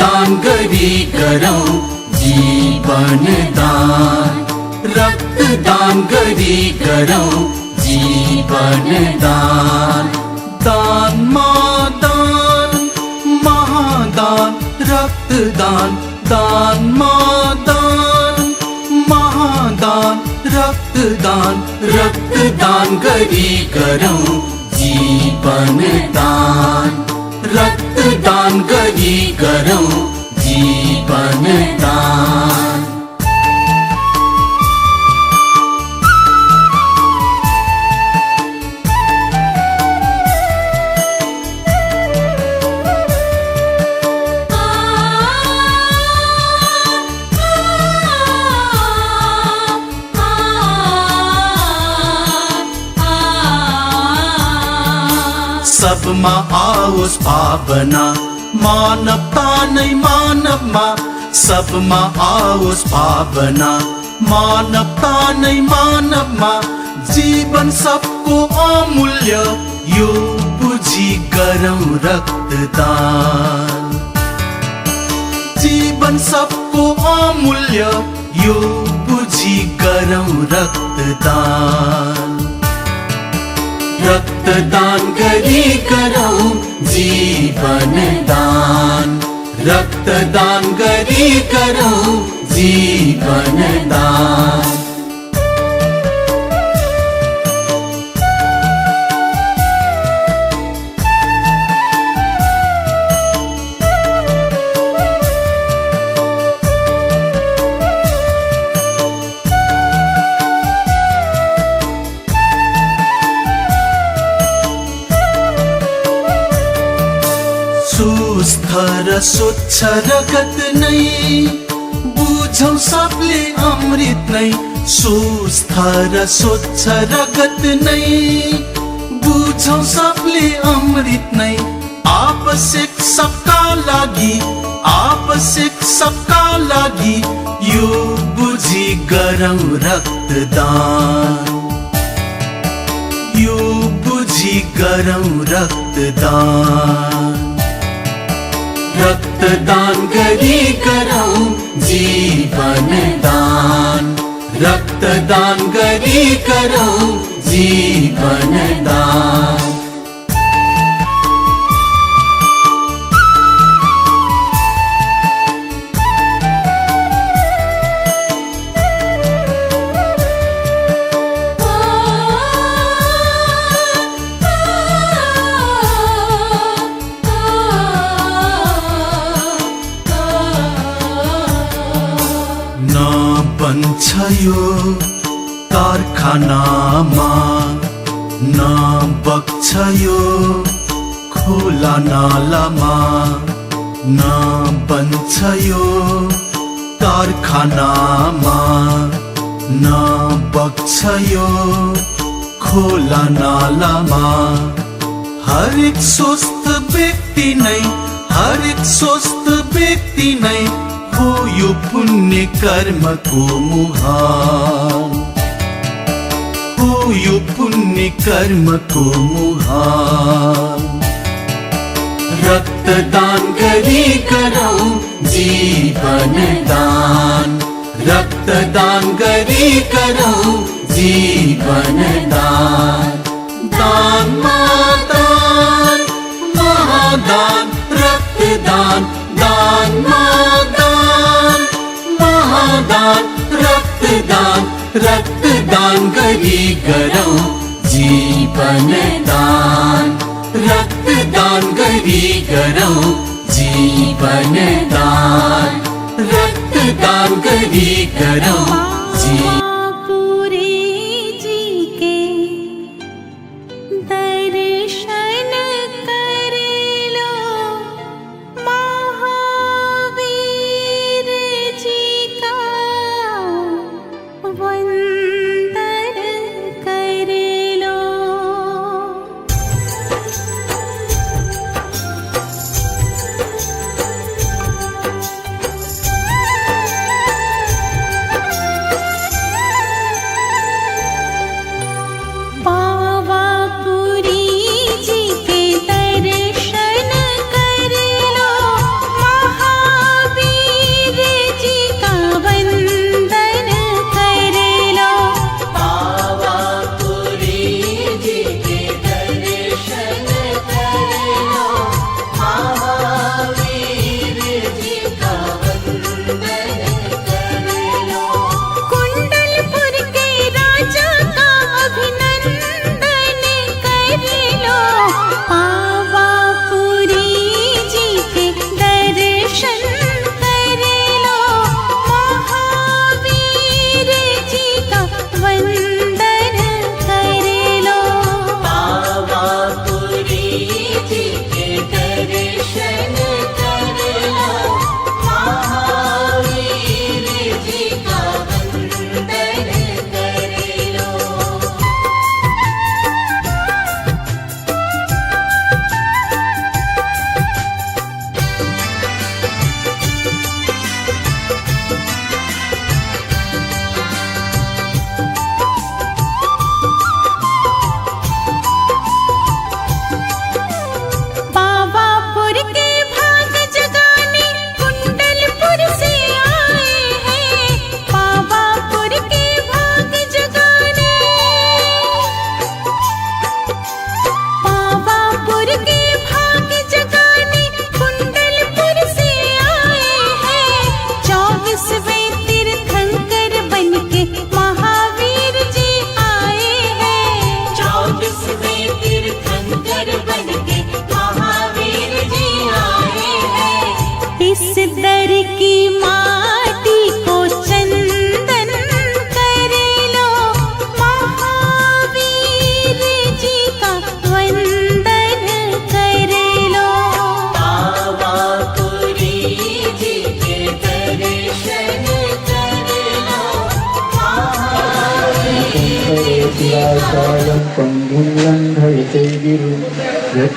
दान दागी करो जीवन दान रक्त दान करी करो जीवन दान दान मादान महादान रक्त दान दान मादान महादान रक्त दान रक्त दान करी करो जीवन दान रक्त दान કામ કરી કરો જીવન દાન. સબમાં આવો સ્થાપના. માનવતા નહીં, માનવમાં સબમાં આવો ભાવના. માનવતા નહીં, માનવમાં જીવન સબકો અમૂલ્ય યુ પૂજી કરમ રક્તદાન. જીવન સબકો અમૂલ્ય યુ પૂજી કરમ રક્તદાન. रक्तदान गरी गरौँ जीवन दान रक्तदान गरी गरौँ जीवन दान स्वच्छ रगत नै बुझौ सबले अमृत नै सुस्थ र स्वच्छ रगत नै बुझौ सबले अमृत नै आवश्यक सबका लागि आवश्यक सबका लागि यो बुझी गरौँ रक्तदान यो बुझी गरौँ रक्तदान रक्तदान गरी गरौँ जीवन दान रक्तदान गरी गरौँ जीवन दान बन्छ यो कारखानामा न बग्छ यो खोला नालामा न बन्छ यो कारखानामा न बग्छ यो खोला नालामा हरेक स्वस्थ व्यक्ति नै हरेक स्वस्थ व्यक्ति नै हो यो पुण्य कर्मको मुहान हो यो पुण्य कर्मको मुहान रक्तदान गरी गरौँ जीवन दान रक्तदान गरी गरौँ जीवन दान दानमा दान महादान रक्तदान दानमा दान દાન રક્તદાન રક્તદાન કરી ગરમ જીવન દાન રક્તદાન કરી ગરમ જીવન દાન રક્તદાન કરી ગરમ જી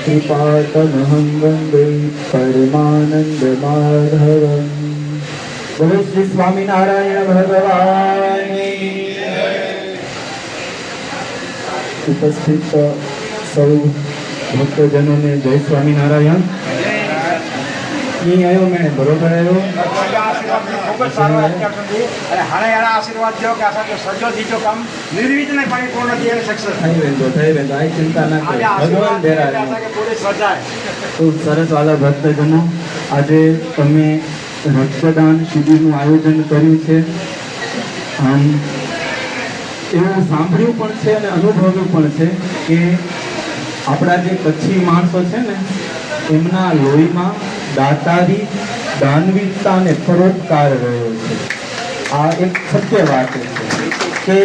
यत्कृपातमहं वन्दे परमानन्दमाधवम् બોલો શ્રી સ્વામિનારાયણ ભગવાનની ઉપસ્થિત સૌ ભક્તજનોને જય સ્વામિનારાયણ અહીં આવ્યો મેં બરોબર આવ્યો આશીર્વાદ થયો કે આ સજો કામ થઈ વેંદો સરસ વાલા ભક્તજનો આજે તમે રક્તદાન શિબિરનું આયોજન કર્યું છે આમ, એવું સાંભળ્યું પણ છે અને અનુભવ્યું પણ છે કે આપણા જે કચ્છી માણસો છે ને, એમના લોહીમાં દાતારી દાનવીરતા અને પરોપકાર રહ્યો છે. આ એક સત્ય વાત છે કે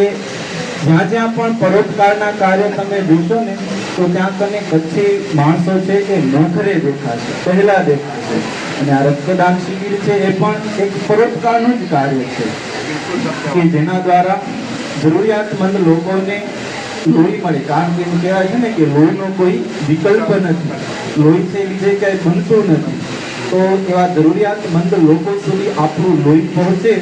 જ્યાં જ્યાં પણ પરોપકારના કાર્ય તમે જોશો ને, તો ત્યાં તમે કચ્છી માણસો છે એ નોખરે દેખાશે પહેલા દેખાશે અને આ રક્તદાન શિબિર છે એ પણ એક પરોપકારનું જ કાર્ય છે કે જેના દ્વારા જરૂરિયાતમંદ લોકોને લોહી મળે. કારણ કે એમ કહેવાય છે ને કે લોહીનો કોઈ વિકલ્પ નથી. લોહી છે એ બીજે ક્યાંય બનતું નથી. તો એવા જરૂરિયાતમંદ લોકો સુધી આપણું લોહી પહોંચે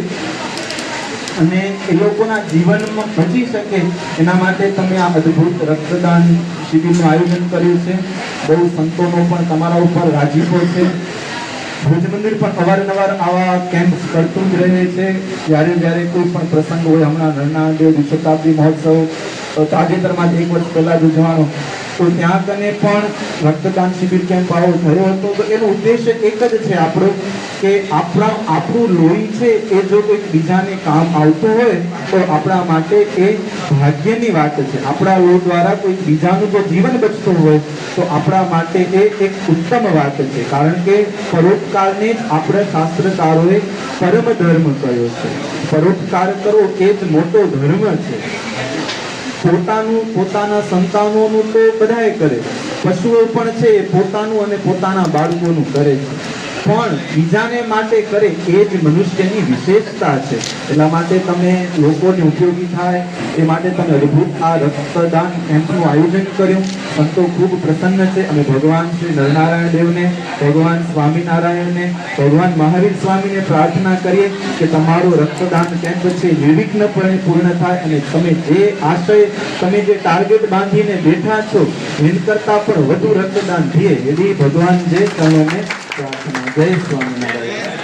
અને એ લોકોના જીવનમાં બચી શકે એના માટે તમે આ અદ્ભુત રક્તદાન શિબિરનું આયોજન કર્યું છે. બહુ સંતોનો પણ તમારા ઉપર રાજીપો છે. ભુજ મંદિર પણ અવારનવાર આવા કેમ્પ કરતું જ રહે છે. જ્યારે જ્યારે કોઈ પણ પ્રસંગ હોય, હમણાં નરનાદેવ શતાબ્દી મહોત્સવ તાજેતરમાં જ એક વર્ષ પહેલા જ ઉજવાનો તો ત્યાં કને પણ રક્તદાન શિબિર કેમ્પ આવો થયો હતો. તો એનો ઉદ્દેશ્ય એક જ છે આપણો, કે આપણા, આપણું લોહી છે એ જો કોઈક બીજાને કામ આવતું હોય, તો આપણા માટે એ ભાગ્યની વાત છે. આપણા લોહી દ્વારા કોઈ બીજાનું જો જીવન બચતું હોય, તો આપણા માટે એ એક ઉત્તમ વાત છે. કારણ કે પરોપકારને આપણા શાસ્ત્રકારોએ પરમ ધર્મ કહ્યો છે. પરોપકાર કરવો એ જ મોટો ધર્મ છે. પોતાનું, પોતાના સંતાનોનું તો બધાએ કરે. પશુઓ પણ છે પોતાનું અને પોતાના બાળકોનું કરે છે. પણ બીજાને માટે કરે એ જ મનુષ્યની વિશેષતા છે. એટલા માટે તમે લોકોને ઉપયોગી થાય, એ માટે તમે અદ્ભુત આ રક્તદાન કેમ્પનું આયોજન કર્યું. સંતો ખૂબ પ્રસન્ન છે અને ભગવાન શ્રી નરનારાયણ દેવને, ભગવાન સ્વામિનારાયણને, ભગવાન મહાવીર સ્વામીને પ્રાર્થના કરીએ કે તમારો રક્તદાન કેમ્પ છે નિર્વિઘ્નપણે પૂર્ણ થાય અને તમે જે આશય, તમે જે ટાર્ગેટ બાંધીને બેઠા છો, એન કરતાં પણ વધુ રક્તદાન થઈએ. એવી ભગવાન જે પ્રાર્થના જય સ્વામિનારાયણ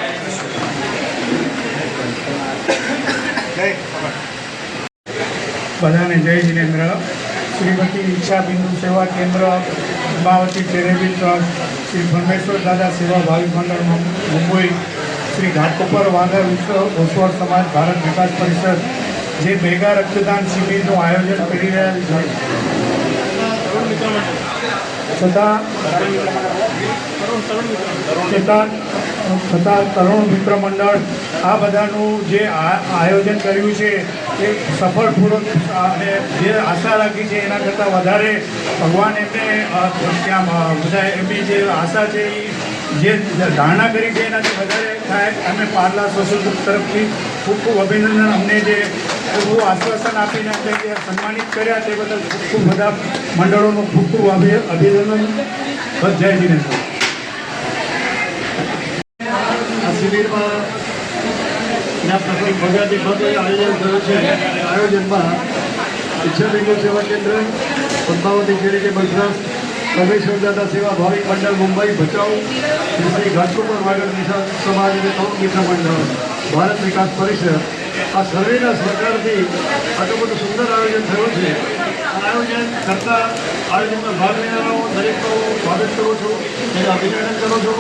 બધાને જય જિનેન્દ્ર. શ્રીમતી ઈચ્છા બિંદુ સેવા કેન્દ્ર ઉમાવતી ચેરેબી ટ્રસ્ટ, શ્રી ભરમેશ્વર દાદા સેવા ભાવિક મંડળ મુંબઈ, શ્રી ઘાટકોપર વાંધા વિશ્વ ઓસવાળ સમાજ ભારત વિકાસ પરિષદ, જે મેગા રક્તદાન શિબિરનું આયોજન કરી રહ્યા છે. છતાં છતાં છતાં તરુણ મિત્ર મંડળ આ બધાનું જે આયોજન કર્યું છે એ સફળપૂર્વક અને જે આશા રાખી છે એના કરતાં વધારે ભગવાન એમને ત્યાં બધા એમની જે આશા છે એ જે ધારણા કરી છે એનાથી વધારે થાય. અમે પાર્લા સોશિયલ તરફથી ખૂબ ખૂબ અભિનંદન. અમને જે એવું આશ્વાસન આપીને જે સન્માનિત કર્યા તે બદલ ખૂબ ખૂબ બધા મંડળોનું ખૂબ ખૂબ અભિ- અભિનંદન. જય જીનેન્દ્ર આ શિબિરમાં ભગાથી આયોજન થયું છે, આયોજનમાં ઈચ્છા બિંદુ સેવા કેન્દ્ર, પદ્માવતી ચેરિટેબલ ટ્રસ્ટ પરમેશ્વર દાદા સેવા ભાવિક મંડળ, મુંબઈ, ભચાઉ, શ્રી ઘાટકોપર વાગડ સમાજ અને મંડળ, ભારત વિકાસ પરિષદ આ સર્વેના સહકારથી આટલું બધું સુંદર આયોજન થયું છે. આયોજન કરતા આયોજનમાં ભાગ લેનારાઓ દરેકનો સ્વાગત કરું છું, એને અભિનંદન કરું છું.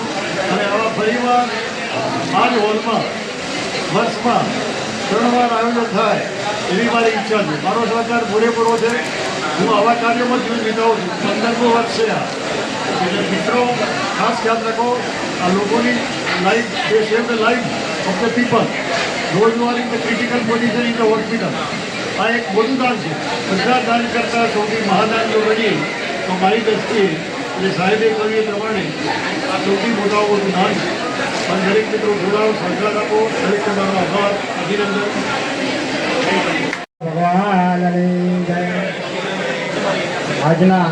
અને આવા પરિવાર આ જ હોલમાં, વર્ષમાં ત્રણ વાર આયોજન થાય એવી મારી ઈચ્છા છે. મારો સહકાર પૂરેપૂરો છે. હું આવા કાર્યોમાં જીવન વિતાવું છું. પંદરમો વર્ષ છે આ. એટલે મિત્રો, ખાસ યાદ રાખો, આ લોકોની લાઈફ જે છે the life of the people those who are in the critical position in the hospital. આ એક મોટું દાન છે. બધા દાન કરતાં સૌથી મહાદાન જો ગણીએ તો મારી દ્રષ્ટિએ, અને સાહેબે કહ્યું એ પ્રમાણે, આ સૌથી મોટા મોટું દાન છે. પણ દરેક મિત્રો જોડાઓ સહકાર આપો. દરેક તમારો આભાર, અભિનંદન. આજના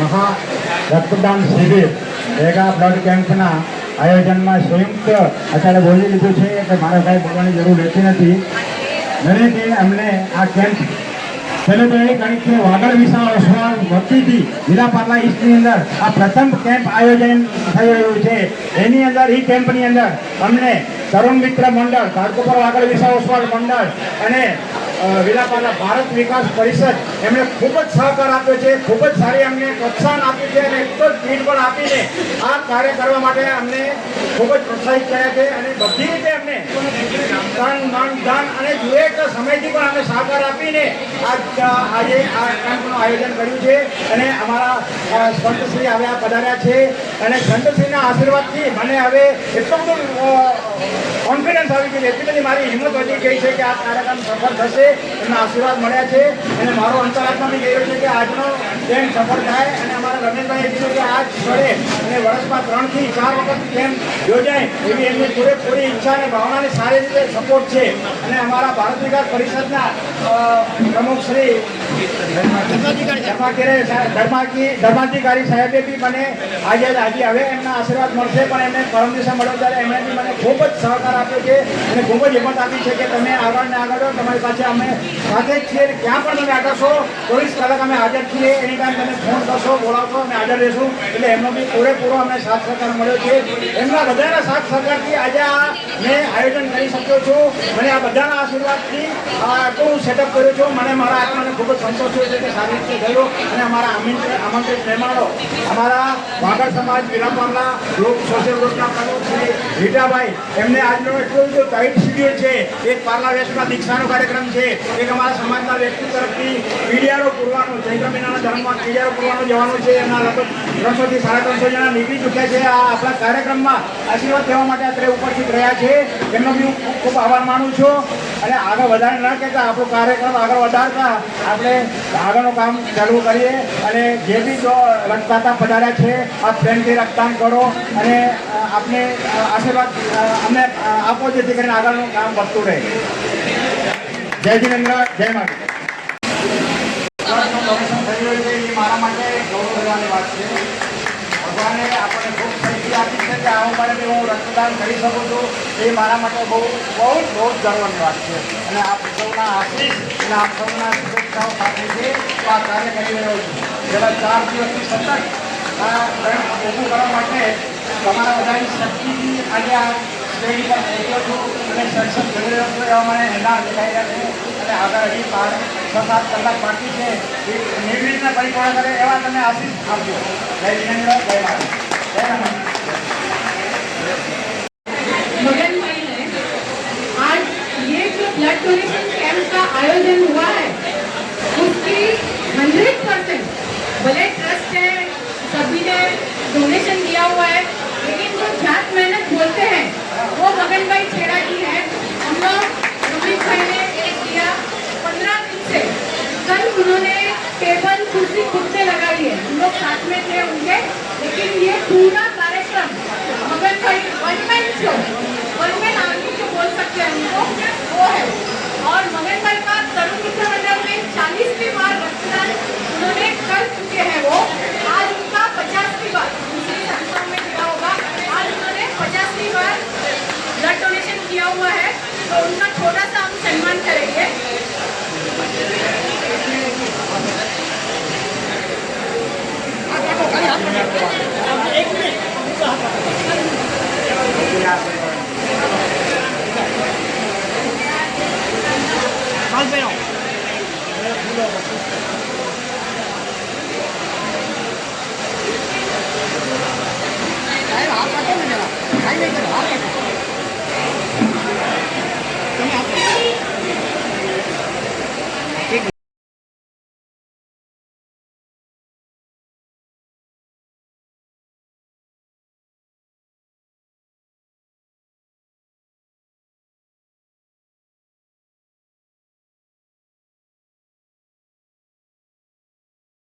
મહા રક્તદાન શિબિર મેગા બ્લડ કેમ્પના આયોજનમાં સંયુક્ત અત્યારે બોલી લીધું છે કે મારે કાંઈ બોલવાની જરૂર રહેતી નથી. દરેકે અમને આ કેમ્પ એ ગણિત છે વાગડ વિશાળ ઓસવાળ વતીથી જિલ્લા પાર્લા ઈસ્ટની અંદર આ પ્રથમ કેમ્પ આયોજન થઈ રહ્યું છે. એની અંદર એ કેમ્પની અંદર અમને તરુણ મિત્ર મંડળ કાળકોપર વાગડ વિશાળ ઓસવાળ મંડળ અને વિલાપાલા ભારત વિકાસ પરિષદ એમણે ખૂબ જ સહકાર આપ્યો છે, ખૂબ જ સારી અમને પ્રોત્સાહન આપ્યું છે અને એક જ ભીડ પણ આપીને આ કાર્ય કરવા માટે અમને ખૂબ જ પ્રોત્સાહિત કર્યા છે અને બધી રીતે અમને તન, મન, ધન અને જોઈએ તો સમયથી પણ અમે સહકાર આપીને આ આજે આ કેમ્પનું આયોજન કર્યું છે અને અમારા સંતશ્રી હવે આવ્યા, પધાર્યા છે અને સંતશ્રીના આશીર્વાદથી મને હવે એટલું બધું કોન્ફિડન્સ આવી ગયું એટલી બધી મારી હિંમત વધી ગઈ છે કે આ કાર્યક્રમ સફળ થશે, એમના આશીર્વાદ મળ્યા છે અને મારો અંતરાત્મા મેં કહ્યું છે કે આજનો કેમ્પ સફળ થાય અને અમારા રમેશભાઈએ કીધું કે આજ સ્થળે અને વર્ષમાં ત્રણથી ચાર વખત કેમ્પ યોજાય એવી એમની પૂરેપૂરી ઈચ્છા અને ભાવનાને સારી રીતે સપોર્ટ છે. અને અમારા ભારત વિકાસ પરિષદના પ્રમુખ શ્રી ધર્માધિકારી સાહેબે બી મને આજે આજે હવે એમના આશીર્વાદ મળશે, પણ એમને પરમ દિવસે મળ્યો ત્યારે એમણે બી મને ખૂબ જ સહકાર આપ્યો છે અને ખૂબ જ હિંમત આપી છે કે તમે આગળ ને આગળ તમારી પાસે અમે સાથે જ છીએ ક્યાં પણ તમે છો ચોવીસ કલાક અમે હાજર છીએ, એની ટાઈમ તમે ફોન કરશો, બોલાવશો, અમે હાજર રહેશું, એટલે એમનો બી પૂરેપૂરો અમને સાથ સહકાર મળ્યો છે. એમના બધાના સાથ સહકારથી આજે આ મેં આયોજન કરી શક્યો છું. મને આ બધાના આશીર્વાદથી આટલું સેટઅપ કર્યું છું. મને મારા આત્માને ખૂબ જ સંતોષ થયો છે કે સારી રીતે ગયો અને અમારા આમંત્રિત મહેમાનો, અમારા વાગડ સમાજ વિરામવાલા લોક સોશિયલ ગ્રુપના પ્રમુખ શ્રી રીટાભાઈ, એમને આજનો એટલું બધું ટાઈટ શિડ્યુલ છે. એક પાર્લા વેસ્ટમાં દીક્ષાનો કાર્યક્રમ છે. એક અમારા સમાજના વ્યક્તિ તરફથી પીડિયારો પૂરવાનો ચૈત્ર મહિનાના ધર્મમાં પીડિયારો પૂરવાનો જવાનું છે. એમના લગભગ ત્રણસોથી સાડા ત્રણસો જણા નીકળી ચૂક્યા છે. આ આપણા કાર્યક્રમમાં આશીર્વાદ દેવા માટે અત્યારે ઉપસ્થિત રહ્યા છે. એમનો બી હું ખૂબ આભાર માનું છું. અને આગળ વધારે ન કહેતા, આપણો કાર્યક્રમ આગળ વધારતા આપણે આગળનું કામ ચાલુ કરીએ અને જે બી જો લટકાતા પધાર્યા છે આ પ્રેમથી રક્તદાન કરો અને આપને આશીર્વાદ અમને આપો જેથી કરીને આગળનું કામ વધતું રહે. જય જિનેન્દ્ર જય માતા ડોનેશન થઈ રહ્યું છે એ મારા માટે ગૌરવ લેવાની વાત છે ભગવાને આપણને ખૂબ શક્તિ આપી છે કે આ ઉંમરે બી હું રક્તદાન કરી શકું છું, એ મારા માટે બહુ બહુ જ બહુ જ ગર્વની વાત છે. અને આપ સૌના આશીષ અને આપ સૌના શુભેચ્છાઓ સાથે છે. તો આ કાર્ય કરી રહ્યો છું. છેલ્લા ચાર દિવસથી સતત આ કેમ્પ ઊભું કરવા માટે તમારા બધાની શક્તિથી આજે આ સ્ટેજ પર થઈ છું અને સક્સેસ કરી રહ્યો છું. એવા મને હેલા દેખાઈ રહ્યા છે. અને આગળ હજી પાંચ, છ, સાત કલાક બાકી છે. એ નિર્વિઘ્ન પરિપૂર્ણ કરે એવા તમે આશીષ આપજો. જય જીનેન્દ્ર જય માતા જય માતા जो डोनेशन कैंप का आयोजन हुआ है। उसकी हंड्रेड परसेंट भले ट्रस्ट है, सभी ने डोनेशन दिया हुआ है, लेकिन जो जात मेहनत बोलते हैं, वो मगन भाई छेड़ा की है। हम लोग रमेश भाई ने एक दिया पंद्रह दिन से। कल उन्होंने टेबल कुर्सी खुद से लगाई है। हम लोग साथ में थे उनके, लेकिन ये पूरा कार्यक्रम मगन भाई one man show one man army जो बोल सकते हैं उनको वो है और मगन भाई का तरुण I'm not even talking about it.